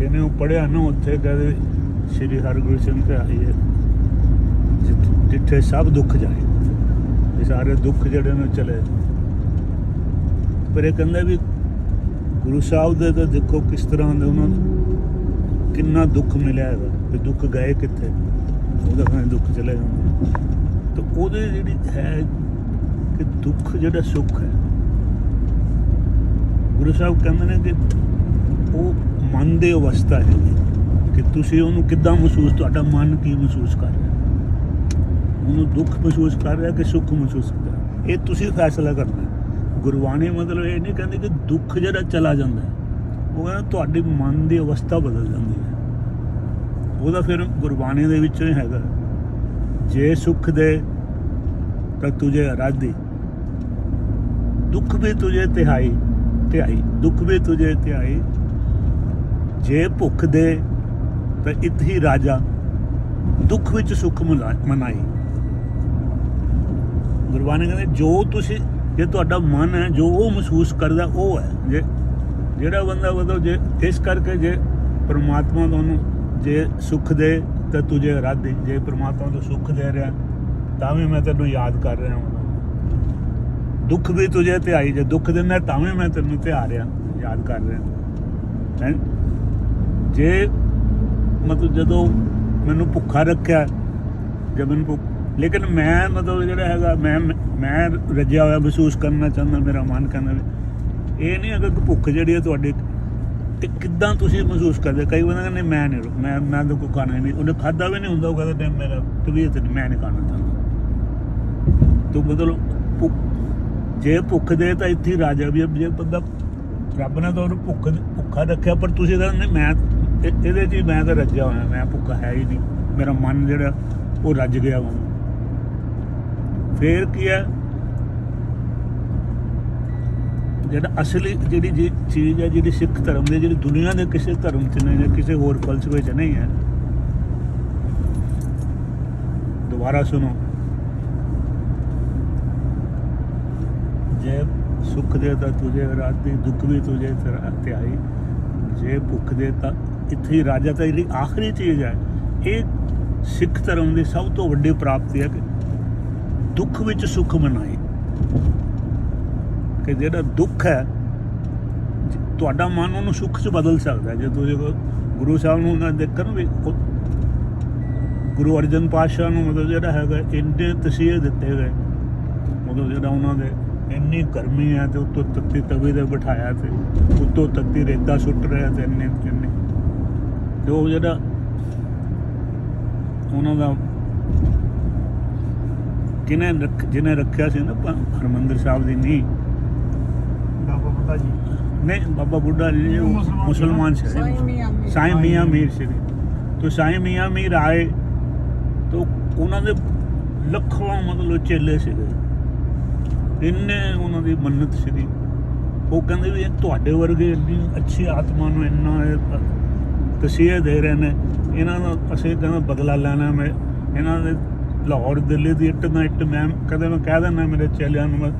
ਇਹਨੇ ਉਹ ਪੜਿਆ ਨਾ ਉੱਥੇ, ਕਹਿੰਦੇ ਸ੍ਰੀ ਹਰਗੋਬਿੰਦ ਸਿੰਘ ਤੇ ਆਈ ਹੈ, ਜਿੱਥੇ ਸਭ ਦੁੱਖ ਜਾਏ। ਇਹ ਸਾਰੇ ਦੁੱਖ ਜਿਹੜੇ ਨੇ ਚਲੇ ਪਰ ਇਹ ਕਹਿੰਦੇ ਵੀ ਗੁਰੂ ਸਾਹਿਬ ਦੇ ਤਾਂ ਦੇਖੋ ਕਿਸ ਤਰ੍ਹਾਂ ਦੇ ਉਹਨਾਂ ਨੂੰ ਕਿੰਨਾ ਦੁੱਖ ਮਿਲਿਆ ਹੈਗਾ, ਵੀ ਦੁੱਖ ਗਏ ਕਿੱਥੇ, ਉਹਦਾ ਕਹਿੰਦੇ ਦੁੱਖ ਚਲੇ ਜਾਂਦੇ ਤਾਂ ਉਹਦੇ ਜਿਹੜੀ ਹੈ ਕਿ ਦੁੱਖ ਜਿਹੜਾ ਸੁੱਖ ਹੈ, ਗੁਰੂ ਸਾਹਿਬ ਕਹਿੰਦੇ ਨੇ ਕਿ ਉਹ ਮਨ ਦੇ ਅਵਸਥਾ ਹੈ ਕਿ ਤੁਸੀਂ ਉਹਨੂੰ ਕਿੱਦਾਂ ਮਹਿਸੂਸ, ਤੁਹਾਡਾ ਮਨ ਕੀ ਮਹਿਸੂਸ ਕਰ ਰਿਹਾ? ਉਹਨੂੰ ਦੁੱਖ ਮਹਿਸੂਸ ਕਰ ਰਿਹਾ ਕਿ ਸੁੱਖ ਮਹਿਸੂਸ ਕਰ ਰਿਹਾ? ਇਹ ਤੁਸੀਂ ਫੈਸਲਾ ਕਰਨਾ ਗੁਰਬਾਣੀ ਮਤਲਬ ਇਹ ਨਹੀਂ ਕਹਿੰਦੇ ਕਿ ਦੁੱਖ ਜਿਹੜਾ ਚਲਾ ਜਾਂਦਾ ਉਹ ਕਹਿੰਦਾ ਤੁਹਾਡੇ ਮਨ ਦੀ ਅਵਸਥਾ ਬਦਲ ਜਾਂਦੀ ਹੈ। ਉਹਦਾ ਫਿਰ ਗੁਰਬਾਣੀ ਦੇ ਵਿੱਚੋਂ ਹੀ ਹੈਗਾ। ਜੇ ਸੁੱਖ ਦੇ, ਤਾਂ ਤੁਝੇ ਅਰਾਧੀ। ਦੁੱਖ ਵੀ ਤੁਝੇ ਤਿਹਾਈ ਤਿਹਾਈ। ਦੁੱਖ ਵੀ ਤੁਝੇ ਤਿਹਾਈ। ਜੇ ਭੁੱਖ ਦੇ ਤਾਂ ਇਤਹੀ ਰਾਜਾ ਦੁੱਖ ਵਿੱਚ ਸੁੱਖ ਮਨਾ- ਮਨਾਈ। ਗੁਰਬਾਣੀ ਕਹਿੰਦੇ, ਜੋ ਤੁਸੀਂ, ਜੇ ਤੁਹਾਡਾ ਮਨ ਹੈ, ਜੋ ਉਹ ਮਹਿਸੂਸ ਕਰਦਾ, ਉਹ ਹੈ। ਜੇ, ਜਿਹੜਾ ਬੰਦਾ ਮਤਲਬ ਜੇ ਇਸ ਕਰਕੇ ਜੇ ਪ੍ਰਮਾਤਮਾ ਤੁਹਾਨੂੰ ਜੇ ਸੁੱਖ ਦੇ ਤਾਂ ਤੁਝੇ ਰਾਧੇ ਜੇ ਪ੍ਰਮਾਤਮਾ ਤੋਂ ਸੁੱਖ ਦੇ ਰਿਹਾ, ਤਾਂ ਵੀ ਮੈਂ ਤੈਨੂੰ ਯਾਦ ਕਰ ਰਿਹਾ ਹਾਂ। ਦੁੱਖ ਵੀ ਤੁਝੇ ਤੇ ਆਈ ਜੇ ਦੁੱਖ ਦਿੰਦਾ, ਤਾਂ ਵੀ ਮੈਂ ਤੈਨੂੰ ਤੇ ਆ ਰਿਹਾ, ਯਾਦ ਕਰ ਰਿਹਾ। ਹੈ? ਜੇ ਮਤਲਬ ਜਦੋਂ ਮੈਨੂੰ ਭੁੱਖਾ ਰੱਖਿਆ ਜਦ ਮੈਨੂੰ ਭੁੱਖ ਲੇਕਿਨ ਮੈਂ ਮਤਲਬ ਜਿਹੜਾ ਹੈਗਾ, ਮੈਂ ਮੈਂ ਰੱਜਿਆ ਹੋਇਆ ਮਹਿਸੂਸ ਕਰਨਾ ਚਾਹੁੰਦਾ, ਮੇਰਾ ਮਨ ਕਹਿੰਦਾ ਵੀ ਇਹ ਨਹੀਂ ਅਗਰ ਭੁੱਖ ਜਿਹੜੀ ਹੈ ਤੁਹਾਡੀ ਤੇ ਕਿੱਦਾਂ ਤੁਸੀਂ ਮਹਿਸੂਸ ਕਰਦੇ ਕਈ ਬੰਦੇ ਕਹਿੰਦੇ, ਮੈਂ ਨਹੀਂ ਮੈਂ ਮੈਂ ਤਾਂ ਕੋਈ ਖਾਣਾ ਹੀ ਨਹੀਂ। ਉਹਨੇ ਖਾਦਾ ਵੀ ਨਹੀਂ ਹੁੰਦਾ, ਉਹ ਕਹਿੰਦਾ ਟਾਈਮ ਮੇਰਾ ਤਬੀਅਤ ਨਹੀਂ ਮੈਂ ਨਹੀਂ ਖਾਣਾ ਚਾਹੁੰਦਾ। ਤੂੰ ਮਤਲਬ ਭੁੱਖ ਜੇ ਭੁੱਖ ਦੇ ਤਾਂ ਇੱਥੇ ਰਾਜਾ ਵੀ ਹੈ। ਜੇ ਬੰਦਾ ਰੱਬ ਨੇ ਤੁਹਾਨੂੰ ਭੁੱਖ ਭੁੱਖਾ ਰੱਖਿਆ, ਪਰ ਤੁਸੀਂ ਕਹਿੰਦੇ ਮੈਂ ਇਹ- ਇਹਦੇ 'ਚ ਹੀ ਮੈਂ ਤਾਂ ਰੱਜਿਆ ਹੋਇਆ, ਮੈਂ ਭੁੱਖਾ ਹੈ ਹੀ ਨਹੀਂ। ਮੇਰਾ ਮਨ ਜਿਹੜਾ, ਉਹ ਰੱਜ ਗਿਆ ਵਾ ਫੇਰ ਕੀ ਹੈ? ਜਿਹੜਾ ਅਸਲੀ ਜਿਹੜੀ ਜੀ- ਚੀਜ਼ ਹੈ, ਜਿਹੜੀ ਸਿੱਖ ਧਰਮ ਦੀ, ਜਿਹੜੀ ਦੁਨੀਆ ਦੇ ਕਿਸੇ ਧਰਮ 'ਚ ਨਹੀਂ ਜਾਂ ਕਿਸੇ ਹੋਰ ਫਲਸਫੇ 'ਚ ਨਹੀਂ ਹੈ। ਦੁਬਾਰਾ ਸੁਣੋ। ਜੇ ਸੁੱਖ ਦੇ ਤਾਂ ਤੁਝੇ ਰਾਤੀ ਦੁੱਖ ਵੀ ਤੁਝੇ ਤੇਰਾ ਧਿਆਈ ਜੇ ਭੁੱਖ ਦੇ ਤਾਂ ਇੱਥੇ ਹੀ ਰਾਜਾ ਤਾਂ ਜਿਹੜੀ ਆਖਰੀ ਚੀਜ਼ ਹੈ। ਇਹ ਸਿੱਖ ਧਰਮ ਦੀ ਸਭ ਤੋਂ ਵੱਡੀ ਪ੍ਰਾਪਤੀ ਹੈ ਕਿ ਦੁੱਖ ਵਿੱਚ ਸੁੱਖ ਮਨਾਈ ਕਿ ਜਿਹੜਾ ਦੁੱਖ ਹੈ, ਤੁਹਾਡਾ ਮਨ ਉਹਨੂੰ ਸੁੱਖ 'ਚ ਬਦਲ ਸਕਦਾ ਹੈ। ਜੇ ਤੁਸੀਂ ਗੁਰੂ ਸਾਹਿਬ ਨੂੰ ਉਹਨਾਂ ਦੇਖਣ ਵੀ ਗੁਰੂ ਅਰਜਨ ਪਾਤਸ਼ਾਹ ਨੂੰ ਮਤਲਬ ਜਿਹੜਾ ਹੈਗਾ, ਇੰਨੇ ਤਸੀਹੇ ਦਿੱਤੇ ਗਏ। ਮਤਲਬ ਜਿਹੜਾ ਉਹਨਾਂ ਦੇ ਇੰਨੀ ਗਰਮੀ ਹੈ ਤੇ ਉੱਤੋਂ ਤੱਤੀ ਤਵੇ 'ਤੇ ਬਿਠਾਇਆ ਤੇ ਉੱਤੋਂ ਤੱਤੀ ਰੇਤਾ ਸੁੱਟ ਰਿਹਾ ਤੇ ਇੰਨੇ ਇੰਨੇ ਤੇ ਉਹ ਜਿਹੜਾ ਉਹਨਾਂ ਦਾ ਕਿਨੇ ਰੱਖ ਜਿਹਨੇ ਰੱਖਿਆ ਸੀ ਨਾ ਹਰਮੰਦਰ ਸਾਹਿਬ ਦੀ ਨੀਂਹ। ਬਾਬਾ ਬੁੱਢਾ ਜੀ। ਨਹੀਂ ਬਾਬਾ ਬੁੱਢਾ ਜੀ ਉਹ ਮੁਸਲਮਾਨ ਸੀ। ਸਾਈਂ ਮੀਆਂ ਮੀਰ। ਸੀ तो ਸਾਈਂ ਮੀਆਂ ਮੀਰ ਆਏ तो ਉਹਨਾਂ ਦੇ ਲੱਖਾਂ ਮਤਲਬ ਚੇਲੇ ਸੀਗੇ। ਇੰਨੇ ਉਹਨਾਂ ਦੀ ਮੰਨਤ ਸੀਗੀ। ਉਹ ਕਹਿੰਦੇ ਵੀ ਇਹ ਤੁਹਾਡੇ ਵਰਗੇ ਇੰਨੀ ਅੱਛੀ ਆਤਮਾ ਨੂੰ ਇੰਨਾ ਇਹ ਤਸੀਹੇ ਦੇ ਰਹੇ ਨੇ, ਇਹਨਾਂ ਦਾ ਅਸੀਂ ਕਹਿੰਦਾ ਬਦਲਾ ਲੈਣਾ ਮੈਂ, ਇਹਨਾਂ ਦੇ ਲਾਹੌਰ, ਦਿੱਲੀ ਦੀ ਇੱਟ ਨਾ ਇੱਟ ਮੈਂ ਕਦੇ ਮੈਂ ਕਹਿ ਦਿੰਦਾ ਮੇਰੇ ਚੇਲਿਆਂ ਨੂੰ ਮੈਂ,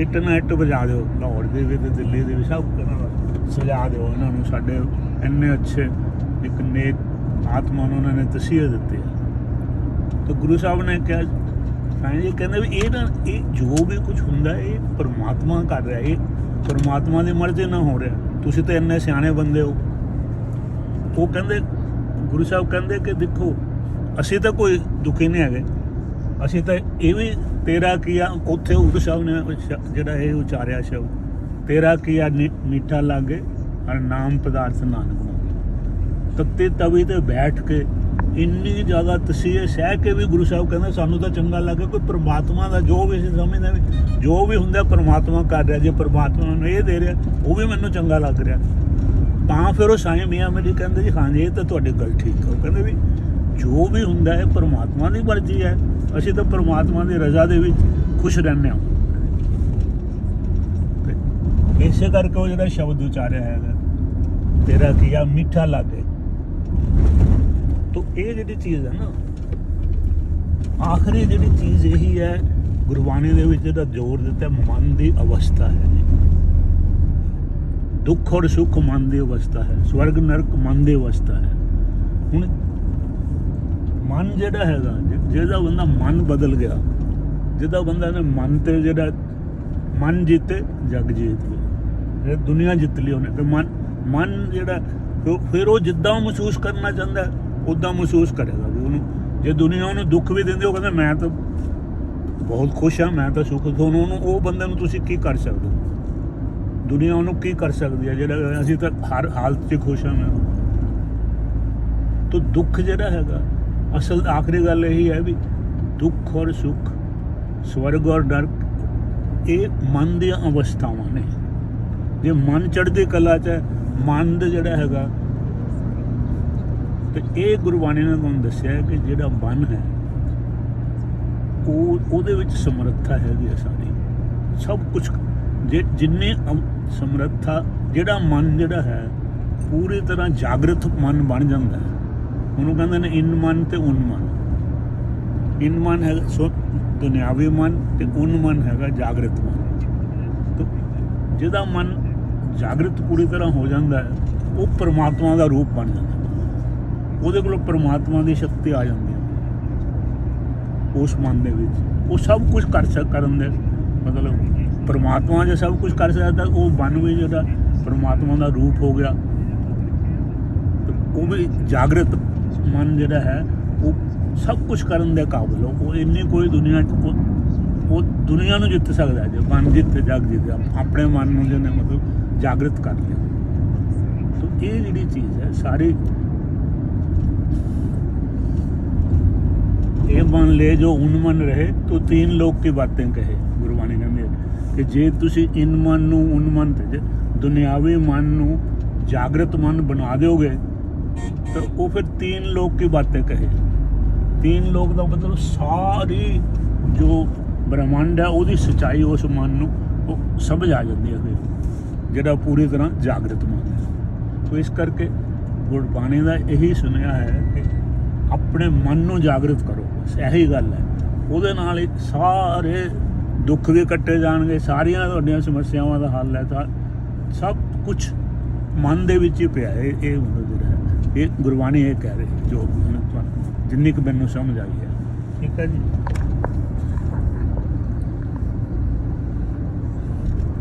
ਇੱਟ ਨਾ ਇੱਟ ਵਜਾ ਦਿਓ, ਲਾਹੌਰ ਦੇ ਵੀ ਤੇ ਦਿੱਲੀ ਦੇ ਵੀ ਸਭ ਕਹਿੰਦਾ ਸਜਾ ਦਿਓ, ਇਹਨਾਂ ਨੂੰ ਸਾਡੇ ਇੰਨੇ ਅੱਛੇ ਇੱਕ ਨੇਕ ਆਤਮਾ ਨੂੰ ਉਹਨਾਂ ਨੇ ਤਸੀਹੇ ਦਿੱਤੀ ਹੈ ਤਾਂ ਗੁਰੂ ਸਾਹਿਬ ਨੇ ਕਿਹਾ ਸਾਈਂ ਜੀ ਕਹਿੰਦੇ ਵੀ ਇਹ ਨਾ, ਇਹ ਜੋ ਵੀ ਕੁਝ ਹੁੰਦਾ, ਇਹ ਪਰਮਾਤਮਾ ਕਰ ਰਿਹਾ, ਇਹ ਪਰਮਾਤਮਾ ਦੀ ਮਰਜ਼ੀ ਨਾਲ ਹੋ ਰਿਹਾ। ਤੁਸੀਂ ਤਾਂ ਇੰਨੇ ਸਿਆਣੇ ਬੰਦੇ ਹੋ। ਉਹ ਕਹਿੰਦੇ, ਗੁਰੂ ਸਾਹਿਬ ਕਹਿੰਦੇ ਕਿ ਦੇਖੋ, ਅਸੀਂ ਤਾਂ ਕੋਈ ਦੁਖੀ ਨਹੀਂ ਹੈਗੇ। ਅਸੀਂ ਤਾਂ ਇਹ ਵੀ ਤੇਰਾ ਕੀਆ, ਉੱਥੇ ਗੁਰੂ ਸਾਹਿਬ ਨੇ ਸ਼- ਜਿਹੜਾ ਇਹ ਉਚਾਰਿਆ ਸ਼ਬਦ ਤੇਰਾ ਕੀਆ ਨਿ- ਮਿੱਠਾ ਲਾਗੇ, ਹਰ ਨਾਮ ਪਦਾਰਥ ਨਾਨਕ ਨਾਮ। ਤੱਤੇ ਤਵੀ ਤੇ ਬੈਠ ਕੇ ਇੰਨੀ ਜ਼ਿਆਦਾ ਤਸੀਹੇ ਸਹਿ ਕੇ ਵੀ ਗੁਰੂ ਸਾਹਿਬ ਕਹਿੰਦੇ, ਸਾਨੂੰ ਤਾਂ ਚੰਗਾ ਲੱਗਾ ਕੋਈ ਪ੍ਰਮਾਤਮਾ ਦਾ ਜੋ ਵੀ ਅਸੀਂ ਸਮਝਦੇ ਵੀ ਜੋ ਵੀ ਹੁੰਦਾ, ਪ੍ਰਮਾਤਮਾ ਕਰ ਰਿਹਾ, ਜੇ ਪ੍ਰਮਾਤਮਾ ਨੂੰ ਇਹ ਦੇ ਰਿਹਾ, ਉਹ ਵੀ ਮੈਨੂੰ ਚੰਗਾ ਲੱਗ ਰਿਹਾ। ਤਾਂ ਫਿਰ ਉਹ ਸਾਈਂ ਮੀਆਂ ਮੇਰੀ ਕਹਿੰਦੇ ਜੀ, ਹਾਂ ਇਹ ਤਾਂ ਤੁਹਾਡੀ ਗੱਲ ਠੀਕ ਹੈ ਉਹ ਕਹਿੰਦੇ ਵੀ ਜੋ ਵੀ ਹੁੰਦਾ ਹੈ, ਪਰਮਾਤਮਾ ਦੀ ਮਰਜ਼ੀ ਹੈ। ਅਸੀਂ ਤਾਂ ਪ੍ਰਮਾਤਮਾ ਦੀ ਰਜ਼ਾ ਦੇ ਵਿੱਚ ਖੁਸ਼ ਰਹਿੰਦੇ ਹਾਂ। ਇਸੇ ਕਰਕੇ ਉਹ ਜਿਹੜਾ ਸ਼ਬਦ ਉਚਾਰਿਆ ਹੈਗਾ ਤੇਰਾ ਕੀਆ ਮਿੱਠਾ ਲੱਗੇ। ਤੋ ਇਹ ਜਿਹੜੀ ਚੀਜ਼ ਹੈ ਨਾ, ਆਖਰੀ ਜਿਹੜੀ ਚੀਜ਼ ਇਹੀ ਹੈ, ਗੁਰਬਾਣੀ ਦੇ ਵਿੱਚ ਜਿਹੜਾ ਜ਼ੋਰ ਦਿੱਤਾ, ਮਨ ਦੀ ਅਵਸਥਾ ਹੈ। ਦੁੱਖ ਔਰ ਸੁੱਖ ਮਨ ਦੀ ਅਵਸਥਾ ਹੈ, ਸਵਰਗ ਨਰਕ ਮਨ ਦੀ ਅਵਸਥਾ ਹੈ। ਹੁਣ ਮਨ ਜਿਹੜਾ ਹੈਗਾ, ਜਿ- ਜਿਹਦਾ ਬੰਦਾ ਮਨ ਬਦਲ ਗਿਆ, ਜਿਹਦਾ ਬੰਦਾ ਨੇ ਮਨ ਤੇ ਜਿਹੜਾ ਮਨ ਜਿੱਤੇ, ਜਗ ਜੀਤ ਲਿਆ। ਇਹ ਦੁਨੀਆ ਜਿੱਤ ਲਈ ਉਹਨੇ। ਤੇ ਮਨ ਮਨ ਜਿਹੜਾ, ਫਿਰ- ਉਹ ਜਿੱਦਾਂ ਮਹਿਸੂਸ ਕਰਨਾ ਚਾਹੁੰਦਾ ਉਦਾਂ ਮਹਿਸੂਸ ਕਰੇਗਾ ਵੀ ਉਹਨੂੰ। ਜੇ ਦੁਨੀਆ ਉਹਨੂੰ ਦੁੱਖ ਵੀ ਦਿੰਦੀ, ਉਹ ਕਹਿੰਦਾ, ਮੈਂ ਤਾਂ ਬਹੁਤ ਖੁਸ਼ ਹਾਂ, ਮੈਂ ਤਾਂ ਸੁਖ, ਤੁਹਾਨੂੰ ਉਹਨੂੰ, ਉਹ ਬੰਦੇ ਨੂੰ ਤੁਸੀਂ ਕੀ ਕਰ ਸਕਦੇ ਹੋ? ਦੁਨੀਆ ਉਹਨੂੰ ਕੀ ਕਰ ਸਕਦੀ ਹੈ ਜਿਹੜਾ ਅਸੀਂ ਤਾਂ ਹਰ ਹਾਲਤ 'ਚ ਖੁਸ਼ ਹਾਂ ਮੈਂ। ਤਾਂ ਦੁੱਖ ਜਿਹੜਾ ਹੈਗਾ, ਅਸਲ ਆਖਰੀ ਗੱਲ ਇਹੀ ਹੈ ਵੀ ਦੁੱਖ ਔਰ ਸੁੱਖ, ਸਵਰਗ ਔਰ ਨਰਕ, ਇਹ ਮਨ ਦੀਆਂ ਅਵਸਥਾਵਾਂ ਨੇ। ਜੇ ਮਨ ਚੜ੍ਹਦੀ ਕਲਾ 'ਚ ਮਨ ਦਾ ਜਿਹੜਾ ਹੈਗਾ, ਤੇ ਇਹ ਗੁਰਬਾਣੀ ਨੇ ਤੁਹਾਨੂੰ ਦੱਸਿਆ ਕਿ ਜਿਹੜਾ ਮਨ ਹੈ, ਉਹ ਉਹਦੇ ਵਿੱਚ ਸਮਰੱਥਾ ਹੈਗੀ ਹੈ ਸਾਡੀ ਸਭ ਕੁਝ ਜੇ ਜਿੰਨੇ ਸਮਰੱਥਾ, ਜਿਹੜਾ ਮਨ ਜਿਹੜਾ ਹੈ, ਪੂਰੀ ਤਰ੍ਹਾਂ ਜਾਗਰਤ ਮਨ ਬਣ ਜਾਂਦਾ ਹੈ। ਉਹਨੂੰ ਕਹਿੰਦੇ ਨੇ ਇਨ ਮਨ ਤੇ ਉਨ ਮਨ। ਇਨ ਮਨ ਹੈ, ਸੋ ਦੁਨਿਆਵੀ ਮਨ ਤੇ ਉਨ ਮਨ ਹੈਗਾ ਜਾਗਰਤ ਮਨ। ਜਿਹਦਾ ਮਨ ਜਾਗਰਤ ਪੂਰੀ ਤਰ੍ਹਾਂ ਹੋ ਜਾਂਦਾ ਹੈ, ਉਹ ਪਰਮਾਤਮਾ ਦਾ ਰੂਪ ਬਣ ਜਾਂਦਾ ਉਹਦੇ ਕੋਲ ਪਰਮਾਤਮਾ ਦੀ ਸ਼ਕਤੀ ਆ ਜਾਂਦੀ ਹੈ। ਉਸ ਮਨ ਦੇ ਵਿੱਚ। ਉਹ ਸਭ ਕੁਝ ਕਰ ਸਕ, ਕਰਨ ਦੇ ਮਤਲਬ ਪਰਮਾਤਮਾ ਜੇ ਸਭ ਕੁਝ ਕਰ ਸਕਦਾ ਉਹ ਮਨ ਵੀ ਜਿਹੜਾ ਪਰਮਾਤਮਾ ਦਾ ਰੂਪ ਹੋ ਗਿਆ। ਉਹ ਵੀ ਜਾਗਰਤ ਮਨ ਜਿਹੜਾ ਹੈ, ਉਹ ਸਭ ਕੁਝ ਕਰਨ ਦੇ ਕਾਬਿਲ ਉਹ ਇੰਨੀ ਕੋਈ ਦੁਨੀਆ 'ਚ ਉਹ- ਉਹ ਦੁਨੀਆ ਨੂੰ ਜਿੱਤ ਸਕਦਾ ਜੇ ਮਨ ਜਿੱਤ, ਜਗ ਜਿੱਤ ਆਪਣੇ ਮਨ ਨੂੰ ਜਿਹਨੇ ਮਤਲਬ ਜਾਗਰਤ ਕਰ ਲਿਆ। ਤਾਂ ਇਹ ਜਿਹੜੀ ਚੀਜ਼ ਹੈ, ਸਾਰੀ ਇਹ ਮਨ ਲੈ ਜੋ ਉਨ ਮਨ ਰਹੇ, ਤੋ ਤੀਨ ਲੋਕ ਕੀ ਬਾतें ਕਹੇ। ਕਿ ਜੇ ਤੁਸੀਂ ਇਨ ਮਨ ਨੂੰ ਉਨ ਮਨ ਤੇ ਜੇ ਦੁਨਿਆਵੀ ਮਨ ਨੂੰ ਜਾਗਰਤ ਮਨ ਬਣਾ ਦਿਓਗੇ, ਤਾਂ ਉਹ ਫਿਰ ਤੀਨ ਲੋਕ ਕੀ ਬਾतें ਕਹੇ? ਤੀਨ ਲੋਕ ਦਾ ਮਤਲਬ ਸਾਰੀ ਜੋ ਬ੍ਰਹਮੰਡ ਹੈ, ਉਹਦੀ ਸਚਾਈ ਉਸ ਮਨ ਨੂੰ ਉਹ ਸਮਝ ਆ ਜਾਂਦੀ ਹੈ ਫਿਰ, ਜਿਹੜਾ ਪੂਰੀ ਤਰ੍ਹਾਂ ਜਾਗਰਤ ਮਨ ਹੈ। ਸੋ ਇਸ ਕਰਕੇ ਗੁਰਬਾਣੀ ਦਾ ਇਹੀ ਸੁਨੇਹਾ ਹੈ ਕਿ ਆਪਣੇ ਮਨ ਨੂੰ ਜਾਗਰਤ ਕਰੋ, ਬਸ ਇਹੀ ਗੱਲ ਹੈ। ਉਹਦੇ ਨਾਲ ਹੀ ਸਾਰੇ ਦੁੱਖ ਵੀ ਕੱਟੇ ਜਾਣਗੇ, ਸਾਰੀਆਂ ਤੁਹਾਡੀਆਂ ਸਮੱਸਿਆਵਾਂ ਦਾ ਹੱਲ ਹੈ, ਤਾਂ ਸਭ ਕੁਝ ਮਨ ਦੇ ਵਿੱਚ ਹੀ ਪਿਆ ਹੈ, ਇਹ ਇਹ ਮਤਲਬ ਜਿਹੜਾ ਹੈ। ਇਹ ਗੁਰਬਾਣੀ ਇਹ ਕਹਿ ਰਹੀ ਜੋ ਮੈਨੂੰ ਤੁਹਾਨੂੰ- ਜਿੰਨੀ ਕੁ ਮੈਨੂੰ ਸਮਝ ਆਈ ਹੈ। ਠੀਕ ਹੈ ਜੀ।